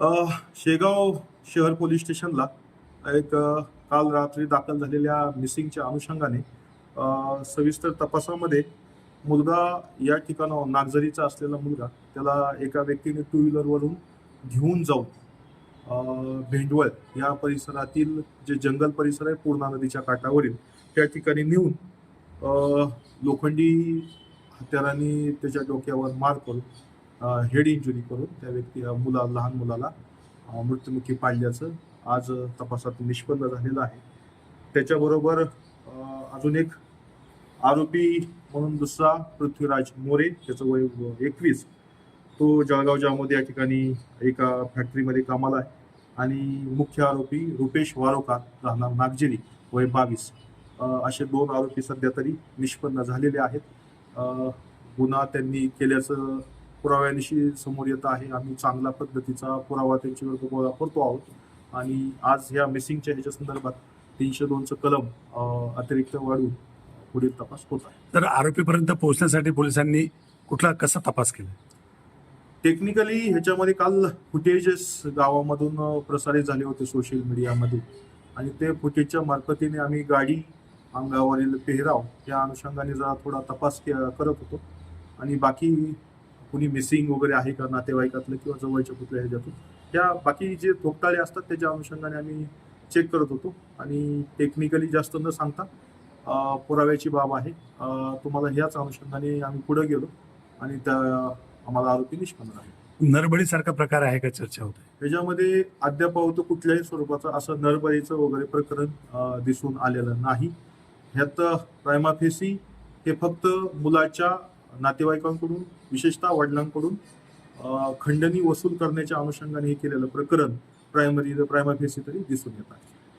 शेगाव शहर पोलीस स्टेशनला एक काल रात्री दाखल झालेल्या मिसिंगच्या अनुषंगाने सविस्तर तपासामध्ये मुलगा या ठिकाणावर नागझरीचा असलेला मुलगा त्याला एका व्यक्तीने टू व्हीलरवरून घेऊन जाऊन भेंडवळ या परिसरातील जे जंगल परिसर आहे पूर्णा नदीच्या काठावरील त्या ठिकाणी नेऊन लोखंडी हत्यारांनी त्याच्या डोक्यावर मार करून हेड इंजुरी करून त्या व्यक्ती मुला लहान मुलाला मृत्युमुखी पाडल्याचं आज तपासात निष्पन्न झालेलं आहे. त्याच्याबरोबर अजून एक आरोपी म्हणून दुसरा पृथ्वीराज मोरे त्याचं वय एकवीस. तो जळगाव ज्यामध्ये या ठिकाणी एका फॅक्टरीमध्ये कामाला आहे. आणि मुख्य आरोपी रुपेश वारोकार राहणार नागजिरी वय बावीस. असे दोन आरोपी सध्या तरी निष्पन्न झालेले आहेत. गुन्हा त्यांनी केल्याचं पुराव्यानिशी समोर येत आहे. आम्ही चांगल्या पद्धतीचा पुरावा त्यांच्यावर गोळा करतो आहोत. आणि आज ह्या मिसिंगच्या ह्याच्या संदर्भात तीनशे दोनचं कलम अतिरिक्त वाढवून पुढील तपास होत आहे. तर आरोपीपर्यंत पोहोचण्यासाठी पोलिसांनी कुठला कसा तपास केला? टेक्निकली ह्याच्यामध्ये काल फुटेजेस गावामधून प्रसारित झाले होते सोशल मीडियामध्ये आणि ते फुटेजच्या मार्फतीने आम्ही गाडी अंगावरील पेहराव या अनुषंगाने जरा थोडा तपास करत होतो. आणि बाकी कुणी मिसिंग वगैरे आहे का नातेवाईकातलं किंवा जवळच्या कुठल्या ह्याच्यातून? त्या बाकी जे थोपटाळे असतात त्याच्या अनुषंगाने आम्ही चेक करत होतो. आणि टेक्निकली जास्त न सांगता पुराव्याची बाब आहे. तुम्हाला ह्याच अनुषंगाने आम्ही पुढे गेलो. आणि त्या आम्हाला आरोपी निष्पन्न आहे नरबळीसारखा प्रकार आहे का चर्चा होते त्याच्यामध्ये अद्याप कुठल्याही स्वरूपाचं असं नरबळीचं वगैरे प्रकरण दिसून आलेलं नाही. ह्यात प्रायमाफेसी हे फक्त मुलाच्या नातेवाईकांकडून विशेषतः वडिलांकडून खंडणी वसूल करण्याच्या अनुषंगाने हे केलेलं प्रकरण प्रायमरी प्रायमरी तरी दिसून येत आहे.